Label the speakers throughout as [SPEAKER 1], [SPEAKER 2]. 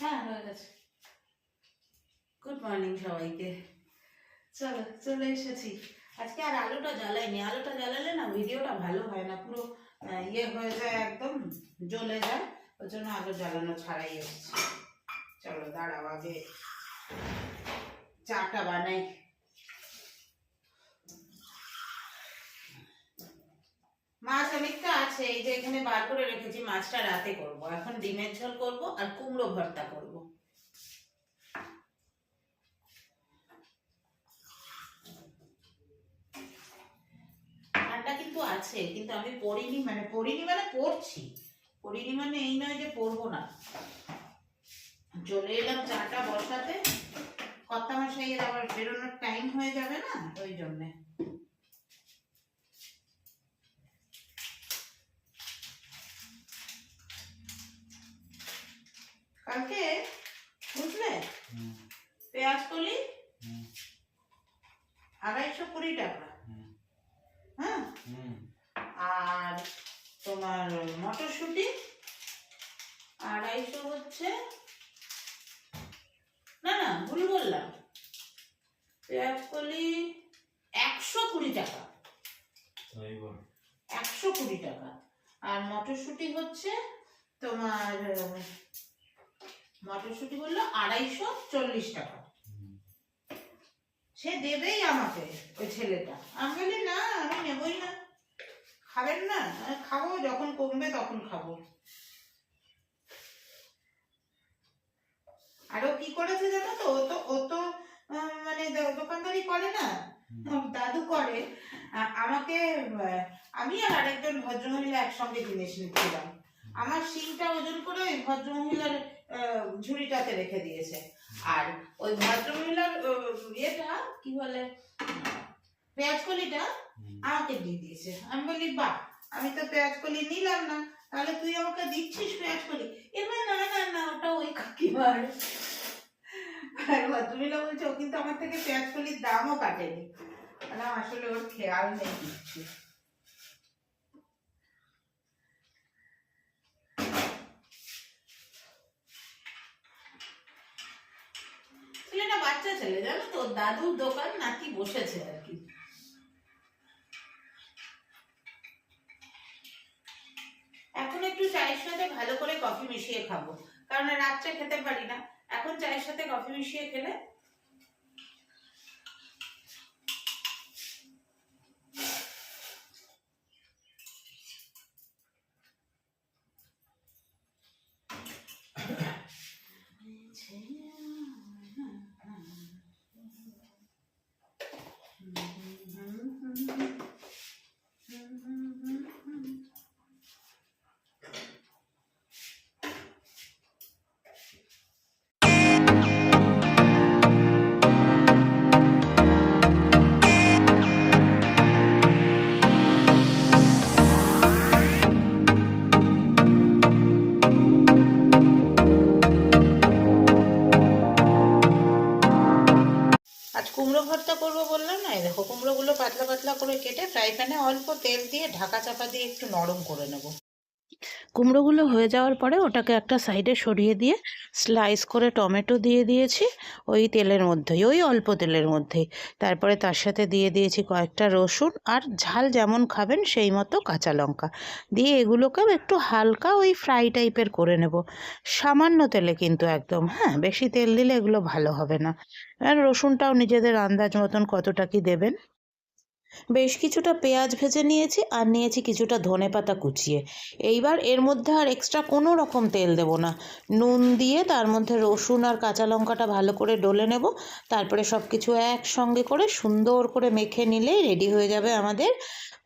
[SPEAKER 1] হ্যাঁ হয়ে গেছে গুড মর্নিং সবাইকে। চলো, চলে এসেছি। আজকে আর আলুটা জ্বালাইনি। আলুটা জ্বালালে না ভিডিওটা ভালো হয় না, পুরো ইয়ে হয়ে যায়, একদম জ্বলে যায়। ওই জন্য আলু জ্বালানো ছাড়াই চলো, দাঁড়াও, আগে চাটা বানাই। মাছ অনেকটা আছে, এই যে এখানে বার করে রেখেছি, মাছটা রাতে করব। এখন ডিমের ঝোল করব আর কুমড়ো ভর্তা করব। ঠান্ডা কিন্তু আছে, কিন্তু আমি পড়িনি মানে পড়িনি মানে পড়ছি। পড়িনি মানে এই নয় যে পড়ব না। চলে এলাম চাটা বসাতে। কর্তা মশাইয়ের আবার বেরোনোর টাইম হয়ে যাবে না, ওই জন্যে। কুড়ি টাকা। হ্যাঁ? আর তোমার মটরশুঁটি আড়াইশো হচ্ছে না না ভুল বললাম। পেঁয়াজ কলি একশো কুড়ি টাকা। একশো কুড়ি টাকা। আর মটরশুঁটি হচ্ছে তোমার মটরশুঁটি বলল আড়াইশো চল্লিশ টাকা। সে দেবেই আমাকে ওই ছেলেটা। আমি বলি না আমি নেবই না। খাবেন না? খাব যখন কমবে তখন খাব। আর কি করেছে জানো তো? ও তো ও তো মানে দোকানদারি করে না? দাদু করে। আমাকে আমি আর আরেকজন ভদ্রমহিলা একসঙ্গে জিনিস নিচ্ছিলাম আমার শিংটা ওজন করে ওই ভদ্রমহিলার ঝুড়িটাতে রেখে দিয়েছে। আর ওই ভদ্রমহিলার ইয়েটা কি বলে পেঁয়াজ কলিটা আমাকে দিয়ে দিয়েছে। আমি বলি বাহ আমি তো পেঁয়াজ কলি নিলাম না তাহলে তুই আমাকে দিচ্ছিস পেঁয়াজ কলি? এবার না না না ওটা ওই কাকিমার। আর ভদ্রমহিলা বলছে ও কিন্তু আমার থেকে পেঁয়াজ কলির দামও কাটেনি। আসলে ওর খেয়াল নেই কিচ্ছু ছেলেটা বাচ্চা ছেলে জানো তো? দাদুর দোকান নাকি বসেছে আর কি। এখন একটু চায়ের সাথে ভালো করে কফি মিশিয়ে খাব। কারণ রাত্রে খেতে পারি না। এখন চায়ের সাথে কফি মিশিয়ে খেলে ভর্তা করব বললাম না? এই কুমড়োগুলো পাতলা পাতলা করে কেটে ফ্রাই প্যানে অল্প তেল দিয়ে ঢাকা চাপা দিয়ে একটু নরম করে নেব।
[SPEAKER 2] কুমড়োগুলো হয়ে যাওয়ার পরে ওটাকে একটা সাইডে সরিয়ে দিয়ে স্লাইস করে টমেটো দিয়ে দিয়েছি ওই তেলের মধ্যেই, ওই অল্প তেলের মধ্যেই। তারপরে তার সাথে দিয়ে দিয়েছি কয়েকটা রসুন আর ঝাল যেমন খাবেন সেই মতো কাঁচা লঙ্কা। দিয়ে এগুলোকেও একটু হালকা ওই ফ্রাই টাইপের করে নেব। সামান্য তেলে কিন্তু একদম হ্যাঁ বেশি তেল দিলে এগুলো ভালো হবে না। আর রসুনটাও নিজেদের আন্দাজ মতন কতটা কি দেবেন? বেশ কিছুটা পেঁয়াজ ভেজে নিয়েছি আর নিয়েছি কিছুটা ধনেপাতা কুচিয়ে। এইবার এর মধ্যে আর এক্সট্রা কোনো রকম তেল দেব না। নুন দিয়ে তার মধ্যে রসুন আর কাঁচা লঙ্কাটা ভালো করে ডলে নেব। তারপরে সব কিছু একসঙ্গে করে সুন্দর করে মেখে নিলেই রেডি হয়ে যাবে আমাদের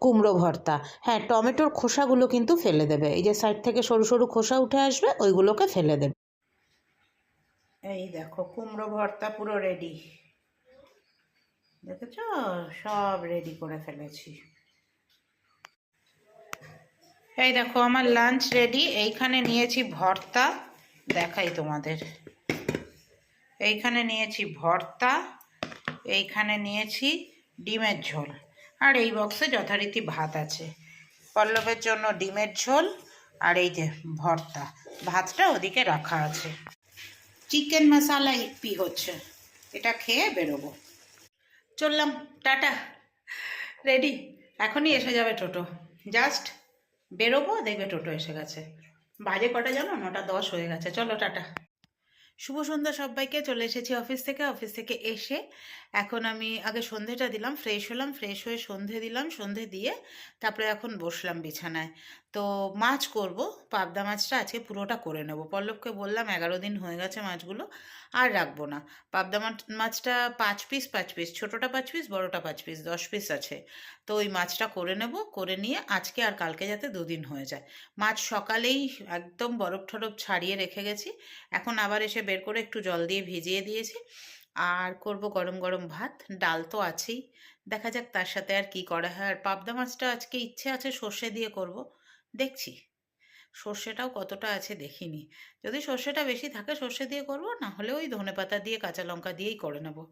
[SPEAKER 2] কুমড়ো ভর্তা। হ্যাঁ টমেটোর খোসাগুলো কিন্তু ফেলে দেবে। এই যে সাইড থেকে সরু সরু খোসা উঠে আসবে, ওইগুলোকে ফেলে দেবে।
[SPEAKER 1] এই দেখো, কুমড়ো ভর্তা পুরো রেডি দেখেছ? সব রেডি করে ফেলেছি। এই দেখো, আমার লাঞ্চ রেডি এইখানে নিয়েছি ভর্তা। দেখাই তোমাদের। এইখানে নিয়েছি ভর্তা। এইখানে নিয়েছি ডিমের ঝোল। আর এই বক্সে যথারীতি ভাত আছে। পল্লবের জন্য ডিমের ঝোল আর এই যে ভর্তা। ভাতটা ওদিকে রাখা আছে। চিকেন মশালা ইপি হচ্ছে? এটা খেয়ে বেরোবো। চললাম, টাটা। রেডি এখনই এসে যাবে টোটো। জাস্ট বেরোবো, দেখবে টোটো এসে গেছে। বাজে কটা জানো? নটা দশ হয়ে গেছে। চলো, টাটা। শুভ সন্ধ্যা সবাইকে। চলে এসেছি অফিস থেকে। অফিস থেকে এসে এখন আমি আগে সন্ধেটা দিলাম, ফ্রেশ হলাম, ফ্রেশ হয়ে সন্ধে দিলাম, সন্ধে দিয়ে তারপরে এখন বসলাম বিছানায়। তো মাছ করব, পাবদা মাছটা আজকে পুরোটা করে নেব। পল্লবকে বললাম এগারো দিন হয়ে গেছে মাছগুলো, আর রাখব না। পাবদা মাছ- মাছটা পাঁচ পিস পাঁচ পিস ছোটোটা পাঁচ পিস বড়োটা পাঁচ পিস দশ পিস আছে। তো ওই মাছটা করে নেব, করে নিয়ে আজকে আর কালকে যাতে দুদিন হয়ে যায়। মাছ সকালেই একদম বরফ টরফ ছাড়িয়ে রেখে গেছি। এখন আবার এসে বের করে একটু জল দিয়ে ভিজিয়ে দিয়েছি। আর করব গরম গরম ভাত, ডাল তো আছেই। দেখা যাক তার সাথে আর কি করা হয়। আর পাবদা মাছটা আজকে ইচ্ছে আছে সর্ষে দিয়ে করব। দেখছি। সর্ষেটাও কতটা আছে দেখিনি। যদি সর্ষেটা বেশি থাকে সর্ষে দিয়ে করব, না হলে ওই ধনে পাতা দিয়ে, কাঁচা লঙ্কা দিয়েই করে নেব।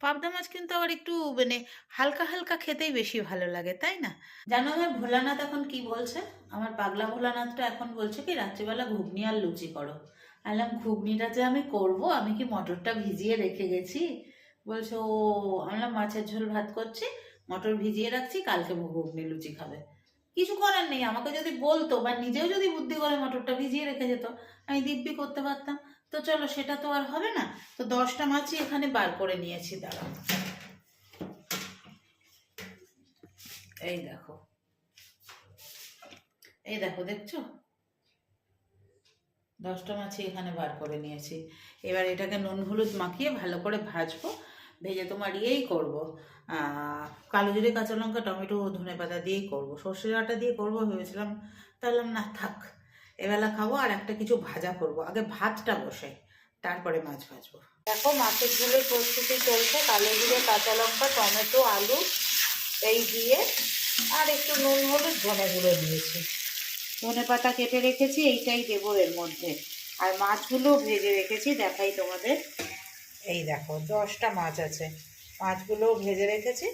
[SPEAKER 1] পাবদা মাছ কিন্তু আবার একটু মানে হালকা হালকা খেতেই বেশি ভালো লাগে, তাই না? জানো আমার ভোলানাথ এখন কি বলছে? আমার পাগলা ভোলানাথটা এখন বলছে কি, রাত্রিবেলা ঘুগনি আর লুচি করো। আলাম ঘুগনিটা যে আমি করব, আমি কি মটরটা ভিজিয়ে রেখে গেছি? বলছে, ও। আমরা মাছের ঝোল ভাত করছি, মটর ভিজিয়ে রাখছি, কালকে ঘুগনি লুচি খাবে। কিছু করার নেই, আমাকে যদি বলতো বা নিজেও যদি বুদ্ধি করে মটরটা ভিজিয়ে রেখে যেত, আমি দিব্যি করতে পারতাম। তো চলো, সেটা তো আর হবে না। তো দশটা মাছই এখানে বার করে নিয়েছি, দাঁড়াও। এই দেখো। এই দেখো, দেখছ? দশটা মাছই এখানে বার করে নিয়েছি। এবার এটাকে নুন হলুদ মাখিয়ে ভালো করে ভাজবো। ভেজে তোমার ইয়েই করব। কালো জিরে, কাঁচা লঙ্কা, টমেটো, ধনে পাতা দিয়েই করব। সর্ষে আটা দিয়ে করব ভেবেছিলাম, তাহলে না থাক, এবেলা খাব আর একটা কিছু ভাজা করব। আগে ভাতটা বসে, তারপরে মাছ ভাজবো। দেখো, মাছের ঝোলের প্রস্তুতি চলছে। কালো জিরে, কাঁচা লঙ্কা, টমেটো, আলু এই দিয়ে, আর একটু নুন, হলুদ, ধনে গুঁড়ো দিয়েছি। ধনে পাতা কেটে রেখেছি, এইটাই দেবো এর মধ্যে। আর মাছগুলো ভেজে রেখেছি, দেখাই তোমাদের। এই দেখো, দশটা মাছ আছে। মাছগুলো ভেজে রেখেছি।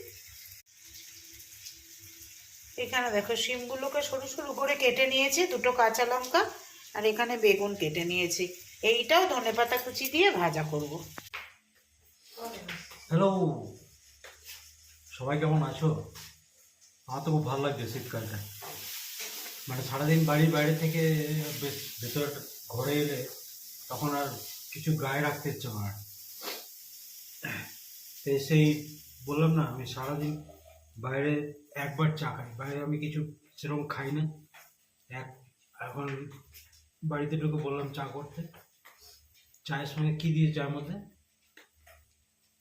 [SPEAKER 1] এখানে দেখো, শিমগুলোকে সরু সরু করে কেটে নিয়েছি, দুটো কাঁচা লঙ্কা, আর এখানে বেগুন কেটে নিয়েছি। এইটাও ধনেপাতা কুচি দিয়ে ভাজা করব।
[SPEAKER 3] হ্যালো সবাই কেমন আছো? আমার তো খুব ভালো লাগছে শীতকালটা। মানে সারাদিন বাড়ির বাইরে থেকে বেশ ভেতর ঘরে এলে তখন আর কিছু গায়ে রাখতে ইচ্ছে হয় সেই বললাম না আমি সারাদিন বাইরে একবার চা খাই। বাইরে আমি কিছু সেরকম খাই না। এক এখন বাড়িতে ঢুকে বললাম চা করতে। চায়ের সঙ্গে কী দিয়ে চার মধ্যে?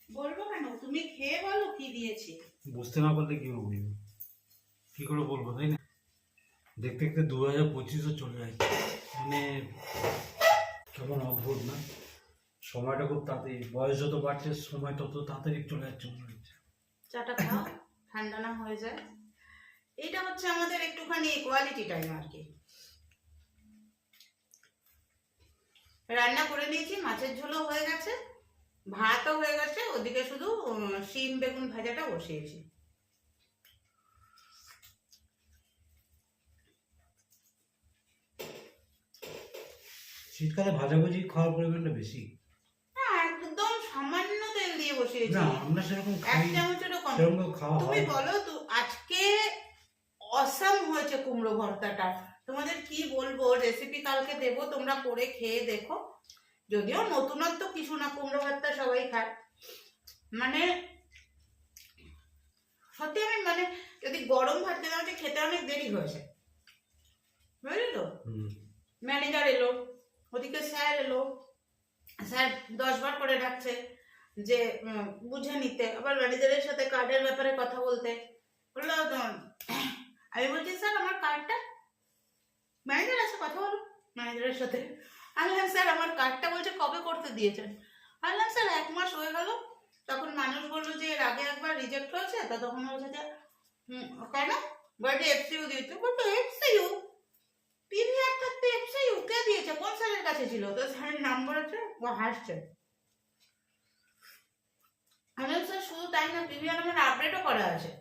[SPEAKER 1] বলব কেন? তুমি খেয়ে বলো কি দিয়েছি।
[SPEAKER 3] বুঝতে না পারলে কি বলব কি করে বলব তাই না? দেখতে দেখতে দু হাজার পঁচিশও চলে যাচ্ছে। মানে কেমন অদ্ভুত না? সময়টা খুব তাড়াতাড়ি বয়স যত বাড়ছে সময় তত তাড়াতাড়ি চলে যাচ্ছে।
[SPEAKER 1] চাটা খাও ঠান্ডা না হয়ে যায়। এটা হচ্ছে আমাদের একটুখানি কোয়ালিটি টাইম আর কি। রান্না করে নিয়েছি মাছের ঝোলও হয়ে গেছে ভাতও হয়ে গেছে ওদিকে শুধু শিম বেগুন ভাজাটা বসিয়েছি।
[SPEAKER 3] শীতকালে ভাজাভুজি খাওয়ার পরিমাণটা বেশি
[SPEAKER 1] না, একদম সামান্য তেল দিয়ে বসিয়েছি।
[SPEAKER 3] না আমরা সেরকম
[SPEAKER 1] এক চামচেরও কম
[SPEAKER 3] সেরকম খাওয়া
[SPEAKER 1] তুমি বলো তো আজকে অসাম হয়েছে কুমড়ো ভর্তাটা। তোমাদের কি বলব? রেসিপি কালকে দেবো তোমরা করে খেয়ে দেখো। যদিও নতুনত্ব কিছু না কুমড়ো ভর্তা সবাই খায়। মানে সত্যি আমি মানে যদি গরম ভাত খেতে আমাকে খেতে অনেক দেরি হয়েছে। বুঝলি তো? ম্যানেজার এলো ওদিকে স্যার এলো। স্যার দশ বার করে ডাকছে। যে বুঝে নিতে। আবার ম্যানেজারের সাথে কার্ডের ব্যাপারে কথা বলতে। বলল আমি বলছি স্যার আমার কার্ডটা ম্যানেজার আছে কথা বলো। ম্যানেজারের সাথে। আমি স্যার আমার কার্ডটা বলছে কবে করতে দিয়েছেন? আমি স্যার এক মাস হয়ে গেল। তখন মানুষ বলল যে এর আগে একবার রিজেক্ট হয়েছে? তা তখন বলছে যে "হুম, কেন? বলছে এফসিউ দিয়েছে। বলতো এফসিউ পিভিআর থাকতে এফসিউ কে দিয়েছে? কোন স্যারের কাছে ছিল? তো স্যারের নাম বলেছে ও হাসছে। আমি স্যার শুধু তাই না পিভিআর আমার আপডেটও করা আছে।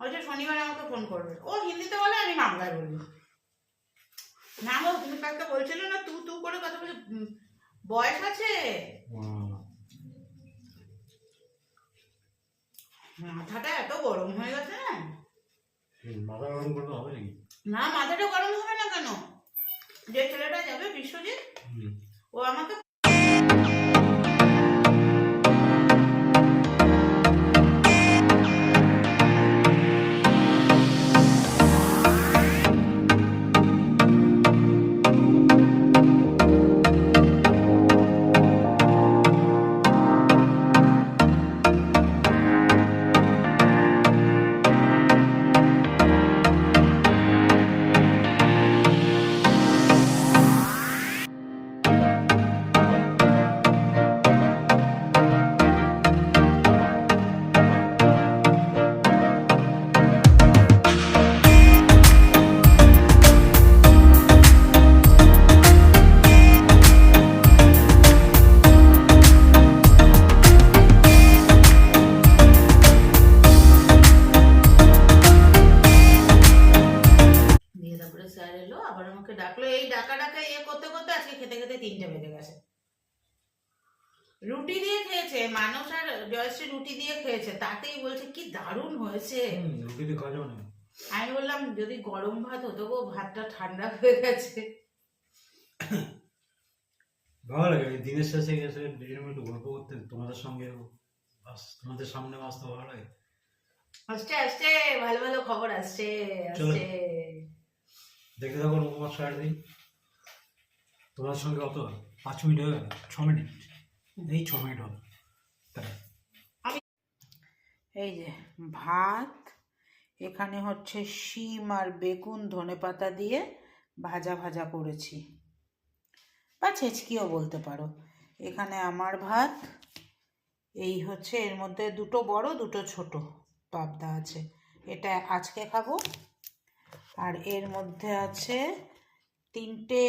[SPEAKER 1] বলছে শনিবার আমাকে ফোন করবে। ও হিন্দিতে বলে আমি বাংলায় বলি না তুমি বলছিলে না তু তু করে কথা বলে বয়স আছে? মাথাটা এত গরম হয়ে গেছে। না
[SPEAKER 3] মাথা গরম করলে হবে নাকি?
[SPEAKER 1] না মাথাটা গরম হবে না কেন? যে ছেলেটা যাবে বিশ্বজিৎ ও আমাকে ডাকলো এই ডাকা ডাকা ইয়ে করতে করতে আজকে খেতে খেতে তিনটে বেজে গেছে। রুটি দিয়ে খেয়েছে মানুষ আর জয়শ্রী রুটি দিয়ে খেয়েছে তাতেই বলছে কি দারুণ হয়েছে।
[SPEAKER 3] রুটিতে কাজ হবে না
[SPEAKER 1] আমি বললাম যদি গরম ভাত হতো গো ভাতটা ঠান্ডা হয়ে গেছে।
[SPEAKER 3] ভালো লাগে দিনের শেষে গেছে দুজনে একটু গল্প করতে তোমাদের সঙ্গে তোমাদের সামনে আসতে ভালো লাগে।
[SPEAKER 1] আসছে আসছে ভালো ভালো খবর আসছে আসছে।
[SPEAKER 3] দেখতে থাকো সারা দিন তোমার সঙ্গে কত পাঁচ মিনিট গেল, ছ মিনিট। এই ছ মিনিট তাই
[SPEAKER 2] এই যে ভাত, এখানে হচ্ছে শিম আর বেগুন ধনেপাতা দিয়ে ভাজা ভাজা করেছি। বা ছেচকিও বলতে পারো। এখানে আমার ভাত, এই হচ্ছে এর মধ্যে দুটো বড়, দুটো ছোট পাবদা আছে। এটা আজকে খাব। আর এর মধ্যে আছে তিনটে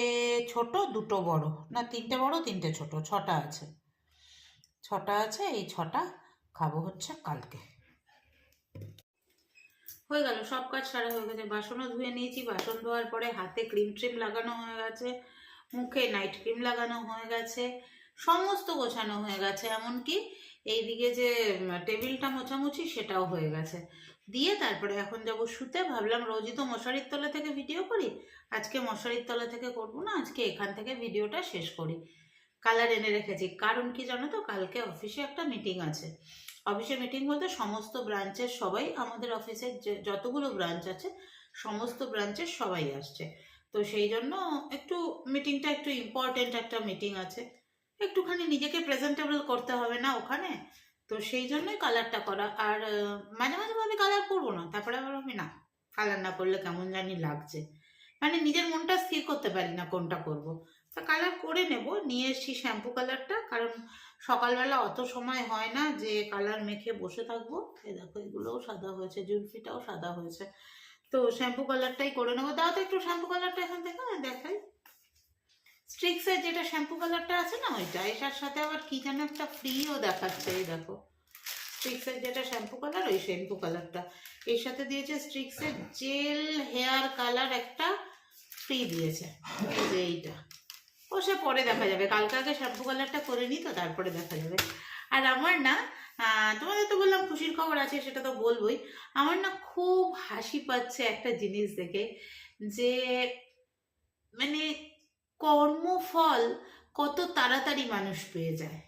[SPEAKER 2] ছোট, দুটো বড়। না, তিনটে বড়, তিনটে ছোট, ছটা আছে। ছটা আছে, এই ছটা খাব হচ্ছে কালকে।
[SPEAKER 1] হয়ে গেল, সব কাজ সারা হয়ে গেছে। বাসনও ধুয়ে নিয়েছি, বাসন ধোয়ার পরে হাতে ক্রিম ট্রিম লাগানো হয়ে গেছে, মুখে নাইট ক্রিম লাগানো হয়ে গেছে, সমস্ত গোছানো হয়ে গেছে। এমনকি এইদিকে যে টেবিলটা মোছামুছি সেটাও হয়ে গেছে। দিয়ে তারপরে এখন যাব শুতে। ভাবলাম রোজই তো মশারির তলা থেকে ভিডিও করি। আজকে মশারির তলা থেকে করব না, আজকে এখান থেকে ভিডিওটা শেষ করি। কালার এনে রেখেছি। কারণ কি জানো তো, কালকে অফিসে একটা মিটিং আছে। অফিসে মিটিং বলতে সমস্ত ব্রাঞ্চের সবাই, আমাদের অফিসের যতগুলো ব্রাঞ্চ আছে, সমস্ত ব্রাঞ্চের সবাই আসছে। তো সেই জন্য একটু মিটিংটা একটু ইম্পর্টেন্ট একটা মিটিং আছে। একটুখানি নিজেকে প্রেজেন্টেবল করতে হবে না ওখানে। তো সেই জন্যই কালারটা করা। আর মাঝে মাঝে আমি কালার করব না, তারপরে আবার আমি না কালার না করলে কেমন জানি লাগছে। মানে নিজের মনটা স্থির করতে পারি না কোনটা করব তা কালার করে নেব, নিয়ে এসছি শ্যাম্পু কালারটা কারণ সকালবেলা অত সময় হয় না যে কালার মেখে বসে থাকব। এই দেখো, এগুলোও সাদা হয়েছে, জুলফিটাও সাদা হয়েছে। তো শ্যাম্পু কালারটাই করে নেব। দাও তো একটু শ্যাম্পু কালারটা এখান থেকে, দেখাই। স্ট্রিক্সের যেটা শ্যাম্পু কালারটা আছে না ওইটা এটার সাথে আবার কি যেন একটা ফ্রিও দেখাচ্ছে, এই দেখো। স্ট্রিক্সের যেটা শ্যাম্পু কালার ওই শ্যাম্পু কালারটা এর সাথে দিয়েছে স্ট্রিক্সের জেল হেয়ার কালার একটা ফ্রি দিয়েছে। এইটা। ও সে পরে দেখা যাবে। কালকে আগে শ্যাম্পু কালারটা করে নিই তো, তারপরে দেখা যাবে। আর আমার না তোমাদের তো বললাম খুশির খবর আছে, সেটা তো বলবোই। আমার না খুব হাসি পাচ্ছে একটা জিনিস দেখে, যে মানে কর্মফল কত তাড়াতাড়ি মানুষ পেয়ে যায়?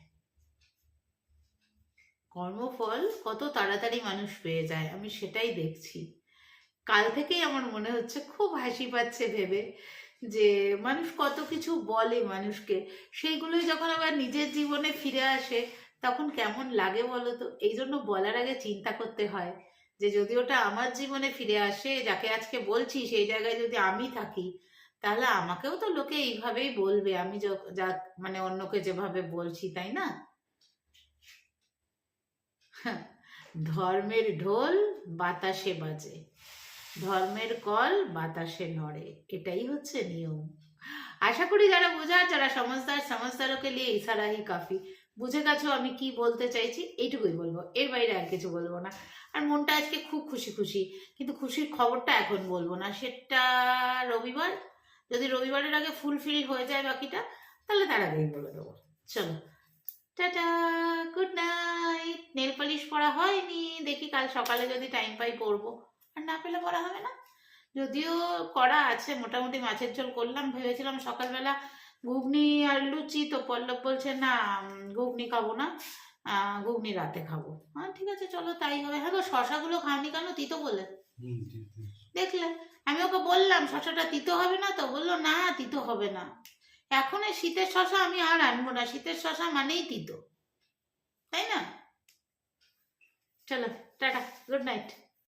[SPEAKER 1] কর্মফল কত তাড়াতাড়ি মানুষ পেয়ে যায়, আমি সেটাই দেখছি। কাল থেকেই আমার মনে হচ্ছে, খুব হাসি পাচ্ছে ভেবে যে মানুষ কত কিছু বলে মানুষকে। সেইগুলোই যখন আবার নিজের জীবনে ফিরে আসে, তখন কেমন লাগে বলো তো? এই জন্য বলার আগে চিন্তা করতে হয় যে যদি ওটা আমার জীবনে ফিরে আসে, যাকে আজকে বলছি, সেই জায়গায় যদি আমি থাকি তাহলে আমাকেও তো লোকে এইভাবেই বলবে আমি যা মানে অন্যকে যেভাবে বলছি তাই না? হ্যাঁ, ধর্মের ঢোল বাতাসে বাজে ধর্মের কল বাতাসে নড়ে এটাই হচ্ছে নিয়ম। আশা করি যারা বোঝার যারা সমঝদার সমঝদারকে নিয়ে ইশারাহি কাফি বুঝে গেছো আমি কি বলতে চাইছি এইটুকুই বলব এর বাইরে আর কিছু বলব না। আর মনটা আজকে খুব খুশি খুশি কিন্তু খুশির খবরটা এখন বলব না সেটা রবিবার যদি রবিবারের আগে ফুলফিল হয়ে যায় বাকিটা তাহলে তার আগেই বলে দেবো। চলো। Tata good night nail polish পরা হয়নি। দেখি কাল সকালে যদি টাইম পাই পরবো। আর না পেলে পরা হবে না। যদিও করা আছে মোটামুটি মাছের ঝোল করলাম। ভেবেছিলাম সকালবেলা ঘুগনি আর লুচি তো পল্লব বলছে না ঘুগনি খাব না। আহ, ঘুগনি রাতে খাব। হ্যাঁ ঠিক আছে চলো তাই হবে। হ্যাঁ গো শশাগুলো খাওনি কেন? তিতো বলে।
[SPEAKER 3] হুম, ঠিক আছে।
[SPEAKER 1] দেখলে। আমি ওকে বললাম, শশাটা তিতো হবে না তো? বলল, না, তিতো হবে না। এখন এই শীতের শশা আমি আর আনব না। শীতের শশা মানেই তিতো। তাই না? চলো, টাটা, গুড নাইট।